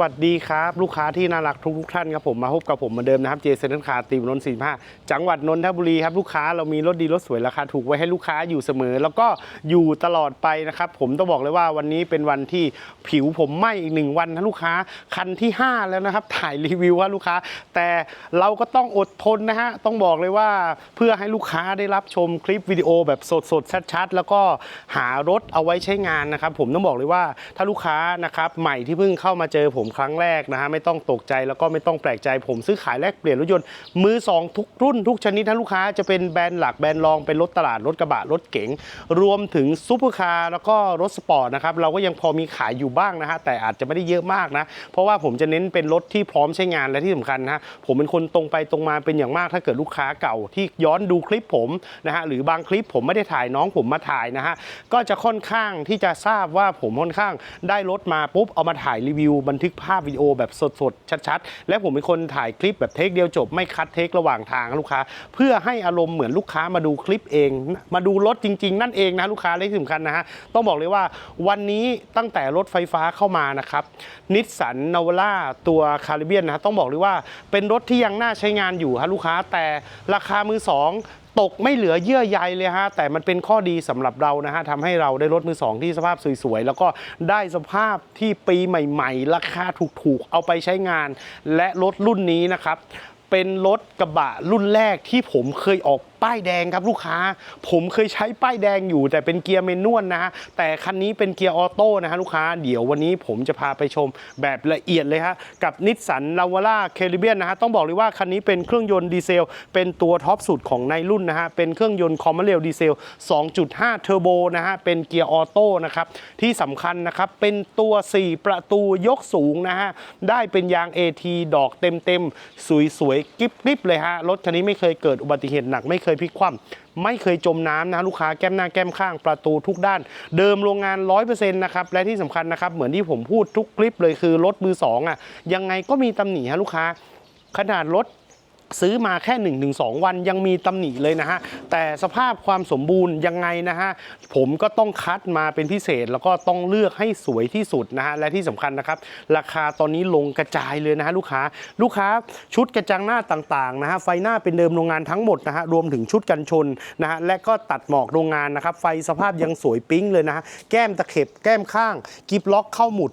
สวัสดีครับ ลูกค้าที่น่ารักทุกทุกๆท่านครับผมมาพบกับผมเหมือนเดิมนะครับเจเซนคาตีมนนท์สี่ห้าจังหวัดนนทบุรีครับลูกค้าเรามีรถดีรถสวยราคาถูกไว้ให้ลูกค้าอยู่เสมอ แล้วก็อยู่ตลอดไปนะครับผมต้องบอกเลยว่าวันนี้เป็นวันที่ผิวผมไหม้อีกหนึ่งวันนะลูกค้าคันที่ 5 แล้วนะครับถ่ายรีวิวว่าลูกค้า แต่เราก็ต้องอดทนนะฮะต้องบอกเลยว่าเพื่อให้ลูกค้าได้รับชมคลิปวิดีโอแบบสดๆชัดๆ แล้วก็หารถเอาไว้ใช้งานนะครับผมต้องบอกเลยว่าถ้าลูกค้านะครับใหม่ที่เพิ่งเข้ามาเจอผมครั้งแรกนะฮะไม่ต้องตกใจแล้วก็ไม่ต้องแปลกใจผมซื้อขายแลกเปลี่ยนรถยนต์มือสองทุกรุ่นทุกชนิดนลูกค้าจะเป็นแบรนด์หลักแบรนด์รองเป็นรถตลาดรถกระบะรถเก๋งรวมถึงซุปเปอร์คาร์แล้วก็รถสปอร์ตนะครับเราก็ยังพอมีขายอยู่บ้างนะฮะแต่อาจจะไม่ได้เยอะมากนะเพราะว่าผมจะเน้นเป็นรถที่พร้อมใช้งานและที่สำคัญนะฮะผมเป็นคนตรงไปตรงมาเป็นอย่างมาก ถ้าเกิดลูกค้าเก่าที่ย้อนดูคลิปผมนะฮะหรือบางคลิปผมไม่ได้ถ่ายน้องผมมาถ่ายนะฮะก็จะค่อนข้างที่จะทราบว่าผมค่อนข้างได้รถมาปุ๊บเอามาถ่ายรีวิวบันทึกภาพวิดีโอแบบสดๆ ชัดๆ และผมเป็นคนถ่ายคลิปแบบเทคเดียวจบไม่คัดเทคระหว่างทางลูกค้า เพื่อให้อารมณ์เหมือนลูกค้ามาดูคลิปเอง มาดูรถจริง ๆ นั่นเองนะลูกค้าและที่สำคัญนะฮะต้องบอกเลยว่าวันนี้ตั้งแต่รถไฟฟ้าเข้ามานะครับนิสสันนาวล่าตัวคาริเบียนนะฮะต้องบอกเลยว่าเป็นรถที่ยังน่าใช้งานอยู่ฮะลูกค้าแต่ราคามือสองตกไม่เหลือเยื่อใยเลยฮะแต่มันเป็นข้อดีสำหรับเรานะฮะทำให้เราได้รถมือสองที่สภาพสวยๆ แล้วก็ได้สภาพที่ปีใหม่ๆ ราคาถูกๆ เอาไปใช้งาน และรถรุ่นนี้นะครับ เป็นรถกระบะรุ่นแรกที่ผมเคยออกป้ายแดงครับลูกค้า ผมเคยใช้ป้ายแดงอยู่ แต่เป็นเกียร์เมนนวลนะฮะแต่คันนี้เป็นเกียร์ออโต้นะฮะลูกค้าเดี๋ยววันนี้ผมจะพาไปชมแบบละเอียดเลยฮะกับนิสสันนาวาร่าเคลิเบียนนะฮะต้องบอกเลยว่าคันนี้เป็นเครื่องยนต์ดีเซล เป็นตัวท็อปสุดของในรุ่นนะฮะเป็นเครื่องยนต์คอมมอนเรลดีเซล 2.5 เทอร์โบนะฮะเป็นเกียร์ออโต้นะครับที่สำคัญนะครับเป็นตัว 4 ประตูยกสูงนะฮะได้เป็นยาง AT ดอกเต็มๆสวยๆกิ๊บๆเลยฮะรถคันนี้ไม่เคยเกิดอุบัติเหตุหนักไม่เคคยพลิกคว่ำไม่เคยจมน้ำนะลูกค้าแก้มหน้าแก้มข้างประตูทุกด้าน เดิมโรงงาน 100%นะครับและที่สำคัญนะครับเหมือนที่ผมพูดทุกคลิปเลยคือรถมือสองอะยังไงก็มีตำหนิฮะลูกค้า ขนาดรถ ซื้อมาแค่1นถึงสวันยังมีตำหนิเลยนะฮะ แต่สภาพความสมบูรณ์ยังไงนะฮะ ผมก็ต้องคัดมาเป็นพิเศษ แล้วก็ต้องเลือกให้สวยที่สุดนะฮะ และที่สำคัญนะครับ ราคาตอนนี้ลงกระจายเลยนะฮะลูกค้า ลูกค้าชุดกระจังหน้าต่างๆนะฮะ ไฟหน้าเป็นเดิมโรงงานทั้งหมดนะฮะ รวมถึงชุดกันชนนะฮะ และก็ตัดหมอกโรงงานนะครับ ไฟสภาพยังสวยปิ๊งเลยนะฮะ แก้มตะเข็บ แก้มข้าง กิบล็อกเข้าหมุด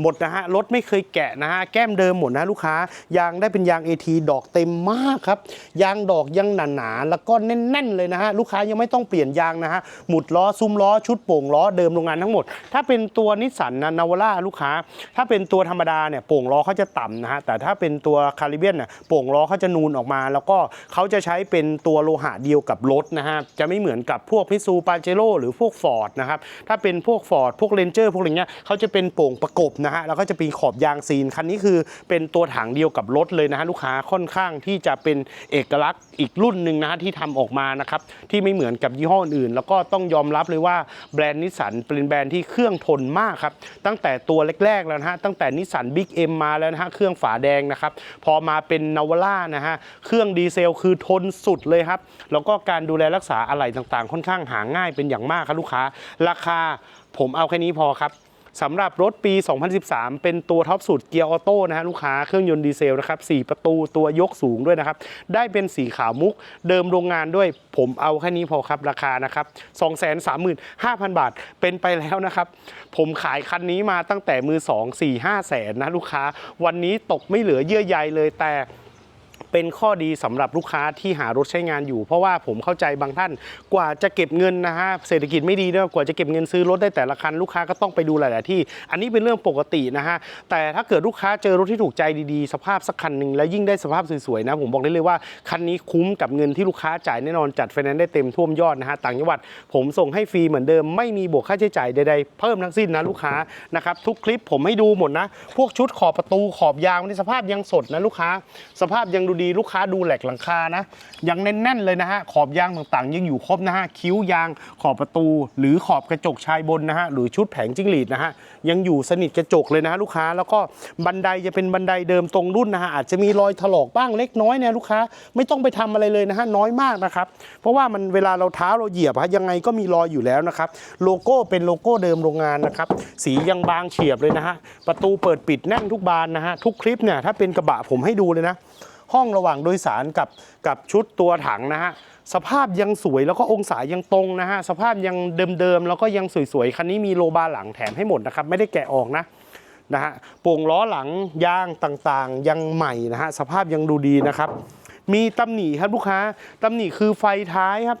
หมดนะฮะรถไม่เคยแกะนะฮะแก้มเดิมหมดนะลูกค้ายางได้เป็นยาง AT ดอกเต็มมากครับยางดอกยังหนาๆแล้วก็แน่นๆเลยนะฮะลูกค้ายังไม่ต้องเปลี่ยนยางนะฮะหมุดล้อซุ้มล้อชุดโป่งล้อเดิมโรงงานทั้งหมด ถ้าเป็นตัวนิสสันนะนาวาร่าลูกค้า ถ้าเป็นตัวธรรมดาเนี่ยโป่งล้อเขาจะต่ำนะฮะแต่ถ้าเป็นตัวคาริเบียนเนี่ยโป่งล้อเขาจะนูนออกมา แล้วก็เขาจะใช้เป็นตัวโลหะเดียวกับรถนะฮะจะไม่เหมือนกับพวกพิซูปาเจโร่หรือพวกฟอร์ดนะครับถ้าเป็นพวกฟอร์ดพวกเรนเจอร์พวกอะไรเงี้ยเขาจะเป็นโป่งประกบนะฮะแล้วก็จะมีขอบยางซีนคันนี้คือเป็นตัวถังเดียวกับรถเลยนะฮะลูกค้าค่อนข้างที่จะเป็นเอกลักษณ์อีกรุ่นหนึ่งนะฮะที่ทำออกมานะครับที่ไม่เหมือนกับยี่ห้ออื่น แล้วก็ต้องยอมรับเลยว่าแบรนด์นิสสันเป็นแบรนด์ที่เครื่องทนมากครับตั้งแต่ตัวแรกๆแล้วนะฮะตั้งแต่นิสสันบิ๊กเอ็มมาแล้วนะฮะเครื่องฝาแดงนะครับพอมาเป็นนาวาร่านะฮะเครื่องดีเซลคือทนสุดเลยครับแล้วก็การดูแลรักษาอะไหล่ต่างๆ ค่อนข้างหาง่ายเป็นอย่างมากครับลูกค้า ราคาผมเอาแค่นี้พอครับ สำหรับรถปี 2013 เป็นตัวท็อปสุดเกียร์ออโต้นะฮะลูกค้าเครื่องยนต์ดีเซลนะครับ4ประตูตัวยกสูงด้วยนะครับ ได้เป็นสีขาวมุกเดิมโรงงานด้วยผมเอาแค่นี้พอครับ ราคานะครับ 235,000 บาทเป็นไปแล้วนะครับ ผมขายคันนี้มาตั้งแต่มือ 2 4 5แสนนะลูกค้า วันนี้ตกไม่เหลือเยื่อใยเลยแต่ เป็นข้อดีสำหรับลูกค้าที่หารถใช้งานอยู่ เพราะว่าผมเข้าใจบางท่านกว่าจะเก็บเงินนะฮะเศรษฐกิจไม่ดีด้วยกว่าจะเก็บเงินซื้อรถได้แต่ละคันลูกค้าก็ต้องไปดูหลาย ๆ ที่ อันนี้เป็นเรื่องปกตินะฮะแต่ถ้าเกิดลูกค้าเจอรถที่ถูกใจดีๆ สภาพสักคันหนึ่งแล้วยิ่งได้สภาพสวย ๆ นะ ผมบอกได้เลยว่า คันนี้คุ้มกับเงินที่ลูกค้าจ่ายแน่นอนจัดไฟแนนซ์ได้เต็มท่วมยอดนะฮะต่างจังหวัดผมส่งให้ฟรีเหมือนเดิมไม่มีบวกค่าใช้จ่ายใด ๆ เพิ่มทั้งสิ้นนะลูกค้านะครับทุกคลิปผมให้ดูหมดนะ พวกชุดขอบประตูขอบยางนี่สภาพยังสดนะลูกค้า สภาพยังดูดีลูกค้าดูแหลกหลังคานะ ยังแน่นๆเลยนะฮะ ขอบยางต่างๆ ยังอยู่ครบนะฮะ คิ้วยางขอบประตู หรือขอบกระจกชายบนนะฮะ หรือชุดแผงจิ้งหรีดนะฮะ ยังอยู่สนิทกระจกเลยนะฮะลูกค้า แล้วก็บันไดจะเป็นบันไดเดิมตรงรุ่นนะฮะ อาจจะมีรอยถลอกบ้างเล็กน้อยเนี่ยลูกค้า ไม่ต้องไปทำอะไรเลยนะฮะ น้อยมากนะครับ เพราะว่ามันเวลาเราเท้าเราเหยียบฮะ ยังไงก็มีรอยอยู่แล้วนะครับ โลโก้เป็นโลโก้เดิมโรงงานนะครับ สียังบางเฉียบเลยนะฮะ ประตูเปิดปิดแน่นทุกบานนะฮะ ทุกคลิปเนี่ย ถ้าเป็นกระบะผมให้ดูเลยนะ ห้องระหว่างโดยสารกับกับชุดตัวถังนะฮะสภาพยังสวยแล้วก็องศายังตรงนะฮะสภาพยังเดิมๆแล้วก็ยังสวยๆคันนี้มีโลบาร์หลังแถมให้หมดนะครับไม่ได้แกะออกนะนะฮะโป่งล้อหลังยางต่างๆ ยังใหม่นะฮะสภาพยังดูดีนะครับ มีตำหนิครับลูกค้าตำหนิคือไฟท้ายครับ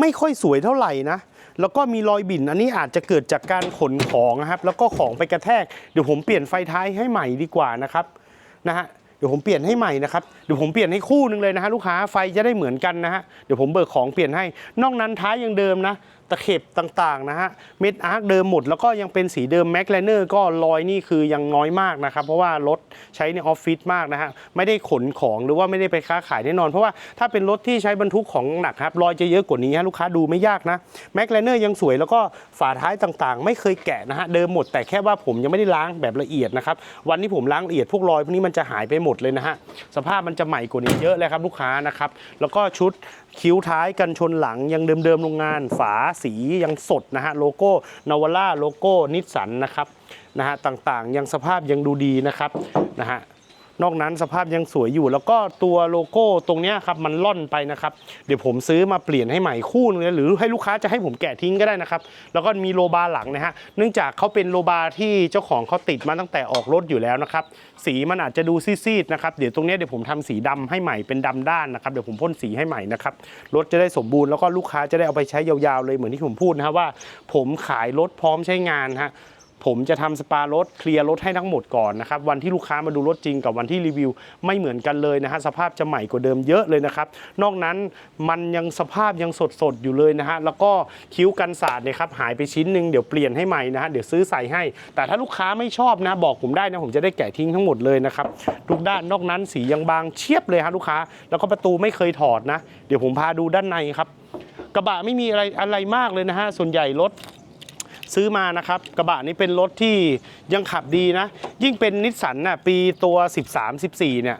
ไม่ค่อยสวยเท่าไหร่นะแล้วก็มีรอยบิ่นอันนี้อาจจะเกิดจากการขนของนะครับ แล้วก็ของไปกระแทกเดี๋ยวผมเปลี่ยนไฟท้ายให้ใหม่ดีกว่านะครับนะฮะ เดี๋ยวผมเปลี่ยนให้ใหม่นะครับเดี๋ยวผมเปลี่ยนให้คู่หนึงเลยนะฮะลูกค้าไฟจะได้เหมือนกันนะฮะเดี๋ยวผมเบิกของเปลี่ยนให้นอกนั้นท้ายยังเดิมนะ ตะเข็บต่างๆนะฮะเม็ดอาร์คเดิมหมดแล้วก็ยังเป็นสีเดิมแม็กไลเนอร์ก็รอยนี่คือยังน้อยมากนะครับ เพราะว่ารถใช้ในออฟฟิศมากนะฮะไม่ได้ขนของหรือว่าไม่ได้ไปค้าขายแน่นอน เพราะว่าถ้าเป็นรถที่ใช้บรรทุกของหนักครับรอยจะเยอะกว่านี้ฮะลูกค้าดูไม่ยากนะแม็กไลเนอร์ยังสวยแล้วก็ฝาท้ายต่างๆ ไม่เคยแกะนะฮะเดิมหมดแต่แค่ว่าผมยังไม่ได้ล้างแบบละเอียดนะครับวันที่ผมล้างละเอียดพวกรอยพวกนี้มันจะหายไปหมดเลยนะฮะสภาพมันจะใหม่กว่านี้เยอะเลยครับลูกค้านะครับแล้วก็ชุด คิ้วท้ายกันชนหลังยังเดิมๆโรงงาน ฝาสียังสดนะฮะโลโก้นาวาร่าโลโก้นิสสันนะครับนะฮะต่างๆ ยังสภาพยังดูดีนะครับนะฮะ นอกนั้นสภาพยังสวยอยู่ แล้วก็ตัวโลโก้ตรงนี้ครับมันล่อนไปนะครับ เดี๋ยวผมซื้อมาเปลี่ยนให้ใหม่คู่นึงเลยหรือให้ลูกค้าจะให้ผมแกะทิ้งก็ได้นะครับ แล้วก็มีโลบาหลังนะฮะ เนื่องจากเขาเป็นโลบาที่เจ้าของเขาติดมาตั้งแต่ออกรถอยู่แล้วนะครับ สีมันอาจจะดูซีดๆนะครับ เดี๋ยวตรงนี้เดี๋ยวผมทำสีดำให้ใหม่เป็นดำด้านนะครับ เดี๋ยวผมพ่นสีให้ใหม่นะครับ รถจะได้สมบูรณ์แล้วก็ลูกค้าจะได้เอาไปใช้ยาวๆเลยเหมือนที่ผมพูดนะว่า ผมขายรถพร้อมใช้งานฮะ ผมจะทำสปารถเคลียร์รถให้ทั้งหมดก่อนนะครับวันที่ลูกค้ามาดูรถจริงกับวันที่รีวิว ไม่เหมือนกันเลยนะฮะสภาพจะใหม่กว่าเดิมเยอะเลยนะครับ นอกนั้นมันยังสภาพยังสดสดๆอยู่เลยนะฮะแล้วก็คิ้วกันสาดเนี่ยครับหายไปชิ้นหนึ่งเดี๋ยวเปลี่ยนให้ใหม่นะฮะเดี๋ยวซื้อใส่ให้ แต่ถ้าลูกค้าไม่ชอบนะบอกผมได้นะผมจะได้แกะทิ้งทั้งหมดเลยนะครับทุกด้านนอกนั้นสียังบางเชียบเลยฮะลูกค้า แล้วก็ประตูไม่เคยถอดนะ เดี๋ยวผมพาดูด้านในครับ กระบะไม่มีอะไรอะไรมากเลยนะฮะส่วนใหญ่รถ ซื้อมานะครับ กระบะนี้เป็นรถที่ยังขับดีนะ ยิ่งเป็นนิสสันน่ะปีตัว 13 14 เนี่ย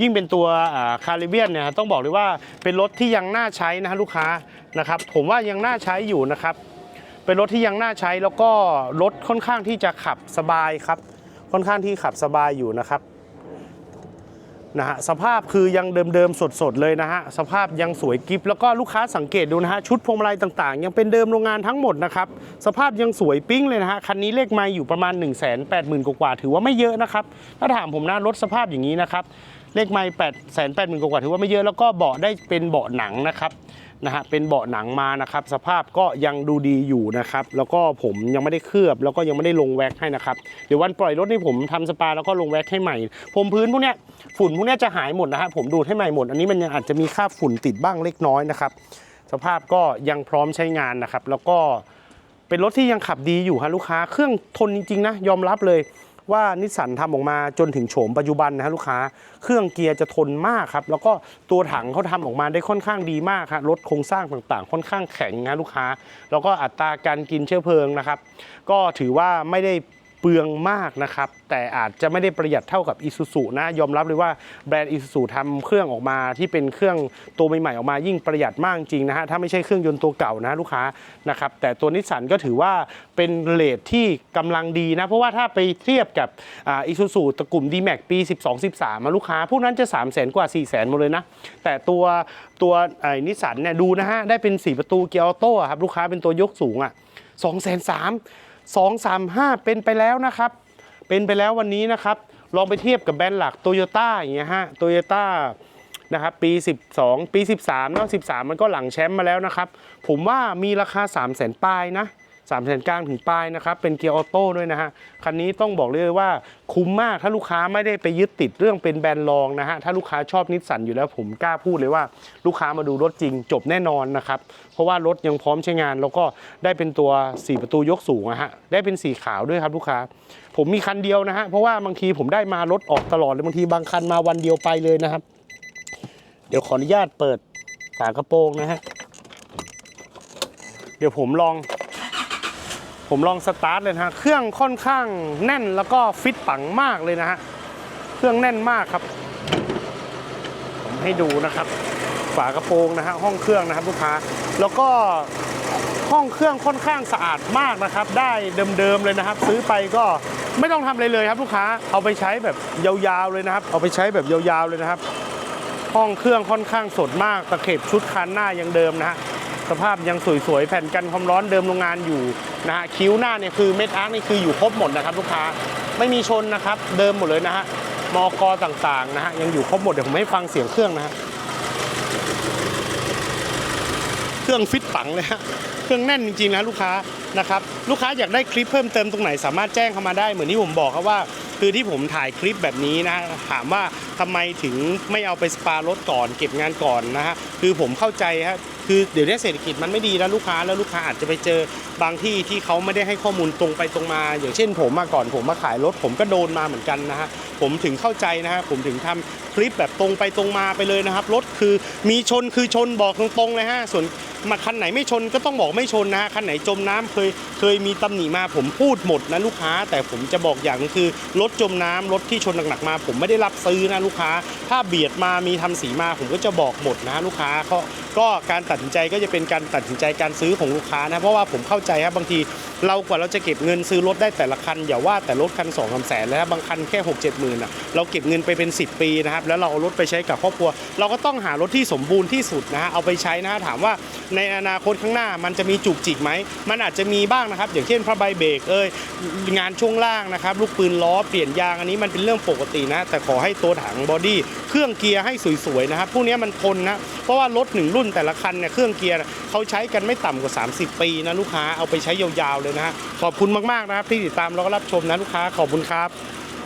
ยิ่งเป็นตัวคาริเบียนเนี่ยต้องบอกเลยว่าเป็นรถที่ยังน่าใช้นะฮะลูกค้านะครับ ผมว่ายังน่าใช้อยู่นะครับ เป็นรถที่ยังน่าใช้แล้วก็รถค่อนข้างที่จะขับสบายครับ ค่อนข้างที่ขับสบายอยู่นะครับ นะฮะสภาพคือยังเดิมๆสดๆเลยนะฮะสภาพยังสวยกิฟแล้วก็ลูกค้าสังเกตดูนะฮะชุดพวงมาลัยต่างๆ ยังเป็นเดิมโรงงานทั้งหมดนะครับสภาพยังสวยปิ้งเลยนะฮะคันนี้เลขไม้อยู่ประมาณ 1 8 0 0 0 0 กว่าถือว่าไม่เยอะนะครับถ้าถามผมนะรถสภาพอย่างนี้นะครับเลขไม้8 8 0 0 0 0กว่าถือว่าไม่เยอะแล้วก็เบาะได้เป็นเบาะหนังนะครับนะฮะเป็นเบาะหนังมานะครับ สภาพก็ยังดูดีอยู่นะครับ แล้วก็ผมยังไม่ได้เคลือบ แล้วก็ยังไม่ได้ลงแว็กให้นะครับ เดี๋ยววันปล่อยรถนี่ผมทำสปาแล้วก็ลงแว็กให้ใหม่ผมพื้นพวกเนี้ย ฝุ่นพวกนี้จะหายหมดนะฮะผมดูดให้ใหม่หมด อันนี้มันยังอาจจะมีคราบฝุ่นติดบ้างเล็กน้อยนะครับ สภาพก็ยังพร้อมใช้งานนะครับ แล้วก็เป็นรถที่ยังขับดีอยู่ฮะลูกค้า เครื่องทนจริงๆนะยอมรับเลยว่านิสสันทำออกมาจนถึงโฉมปัจจุบันนะฮะลูกค้า เครื่องเกียร์จะทนมากครับ แล้วก็ตัวถังเขาทำออกมาได้ค่อนข้างดีมากครับรถโครงสร้างต่างๆ ค่อนข้างแข็งนะลูกค้า แล้วก็อัตราการกินเชื้อเพลิงนะครับ ก็ถือว่าไม่ได้ เปลืองมากนะครับ แต่อาจจะไม่ได้ประหยัดเท่ากับอีซูซูนะ ยอมรับเลยว่าแบรนด์อีซูซูทำเครื่องออกมาที่เป็นเครื่องตัวใหม่ๆออกมายิ่งประหยัดมากจริงนะฮะ ถ้าไม่ใช่เครื่องยนต์ตัวเก่านะลูกค้านะครับ แต่ตัวนิสสันก็ถือว่าเป็นเลทที่กำลังดีนะ เพราะว่าถ้าไปเทียบกับอีซูซูตะกลุ่ม d m a x ปี 12 13มาลูกค้า พวกนั้นจะ 3 0 0 0 0 0 กว่า 4 0 0 0 0หมดเลยนะ แต่ตัวตัวไอ้นิสสันเนี่ยดูนะฮะ ได้เป็น 4 ประตูเกียร์ออโต้ครับลูกค้าเป็นตัวยกสูงอะ2 3 0 0 0 2 3 5 เป็นไปแล้วนะครับ เป็นไปแล้ววันนี้นะครับ ลองไปเทียบกับแบรนด์หลักโตโยต้าอย่างเงี้ยฮะโตโยต้านะครับปี 12 ปี 13เนาะ13 มันก็หลังแชมป์มาแล้วนะครับ ผมว่ามีราคา 3 0 0 0 0 0ปลายนะ สามแสนกลางถึงปลายนะครับ เป็นเกียร์ออโต้ด้วยนะฮะ คันนี้ต้องบอกเลยว่าคุ้มมากถ้าลูกค้าไม่ได้ไปยึดติดเรื่องเป็นแบรนด์รองนะฮะ ถ้าลูกค้าชอบนิสสันอยู่แล้วผมกล้าพูดเลยว่า ลูกค้ามาดูรถจริงจบแน่นอนนะครับ เพราะว่ารถยังพร้อมใช้งาน แล้วก็ได้เป็นตัว 4 ประตูยกสูงอะฮะ ได้เป็นสีขาวด้วยครับลูกค้า ผมมีคันเดียวนะฮะ เพราะว่าบางทีผมได้มารถออกตลอดเลยบางทีบางคันมาวันเดียวไปเลยนะครับ เดี๋ยวขออนุญาตเปิดฝากระโปรงนะฮะ เดี๋ยวผมลอง ผมลองสตาร์ทเลยนะฮะ เครื่องค่อนข้างแน่นแล้วก็ฟิตปังมากเลยนะฮะ เครื่องแน่นมากครับ ผมให้ดูนะครับ ฝากระโปรงนะฮะ ห้องเครื่องนะครับลูกค้า แล้วก็ห้องเครื่องค่อนข้างสะอาดมากนะครับ ได้เดิมๆเลยนะครับ ซื้อไปก็ไม่ต้องทำอะไรเลยครับลูกค้า เอาไปใช้แบบยาวๆเลยนะครับ เอาไปใช้แบบยาวๆเลยนะครับ ห้องเครื่องค่อนข้างสดมาก ตะเข็บชุดคันหน้ายังเดิมนะฮะ สภาพยังสวยๆ แผ่นกันความร้อนเดิมโรงงานอยู่นะฮะคิ้วหน้าเนี่ยคือเม็ดอาร์คนี่คืออยู่ครบหมดนะครับลูกค้าไม่มีชนนะครับเดิมหมดเลยนะฮะมอกอต่างๆนะฮะยังอยู่ครบหมดเดี๋ยวผมให้ฟังเสียงเครื่องนะฮะเครื่องฟิตปังเลยฮะเครื่องแน่นจริงๆนะลูกค้านะครับลูกค้าอยากได้คลิปเพิ่มเติมตรงไหนสามารถแจ้งเข้ามาได้เหมือนที่ผมบอกครับว่า คือที่ผมถ่ายคลิปแบบนี้นะถามว่า ทำไมถึงไม่เอาไปสปารถก่อนเก็บงานก่อนนะฮะคือผมเข้าใจฮะคือเดี๋ยวนี้เศรษฐกิจมันไม่ดีแล้วลูกค้าแล้วลูกค้าอาจจะไปเจอบางที่ที่เขาไม่ได้ให้ข้อมูลตรงไปตรงมา อย่างเช่น ผมมาก่อนผมมาขายรถผมก็โดนมาเหมือนกันนะฮะผมถึงเข้าใจนะฮะผมถึงทำคลิปแบบตรงไปตรงมาไปเลยนะครับรถคือมีชนคือชนบอกตรงๆเลยฮะส่วนมาคันไหนไม่ชนก็ต้องบอกไม่ชนนะฮะคันไหนจมน้ำเคยเคยมีตำหนิมาผมพูดหมดนะลูกค้า แต่ผมจะบอกอย่างหนึงคือรถจมน้ำรถที่ชนหนักๆมา ผมไม่ได้รับซื้อนะลูกค้า ถ้าเบียดมามีทำสีมาผมก็จะบอกหมดนะลูกค้าเขา ก็การตัดสินใจก็จะเป็นการตัดสินใจการซื้อของลูกค้านะเพราะว่าผมเข้าใจครับบางทีเรากว่าเราจะเก็บเงินซื้อรถได้แต่ละคันอย่าว่าแต่รถคันสองสามแสนแล้วบางคันแค่หกเจ็ดหมื่นอะเราเก็บเงินไปเป็น 10 ปีนะครับแล้วเราเอารถไปใช้กับครอบครัว เราก็ต้องหารถที่สมบูรณ์ที่สุดนะฮะเอาไปใช้นะฮะถามว่าในอนาคตข้างหน้ามันจะมีจุกจิกไหมมันอาจจะมีบ้างนะครับ อย่างเช่นพระใบเบรกเอ้ยงานช่วงล่างนะครับลูกปืนล้อเปลี่ยนยางอันนี้มันเป็นเรื่องปกตินะแต่ขอให้ตัวถังบอดี้เครื่องเกียร์ให้สวยๆนะครับพวกนี้มันทนนะเพราะว่ารถหนึ่งรุ่นแต่ละคันเนี่ยเครื่องเกียร์เขาใช้กันไม่ต่ำกว่า 30 ปีนะลูกค้าเอาไปใช้ยาวๆเลยนะฮะขอบคุณมากๆนะครับที่ติดตามแล้วก็รับชมนะลูกค้าขอบคุณครับ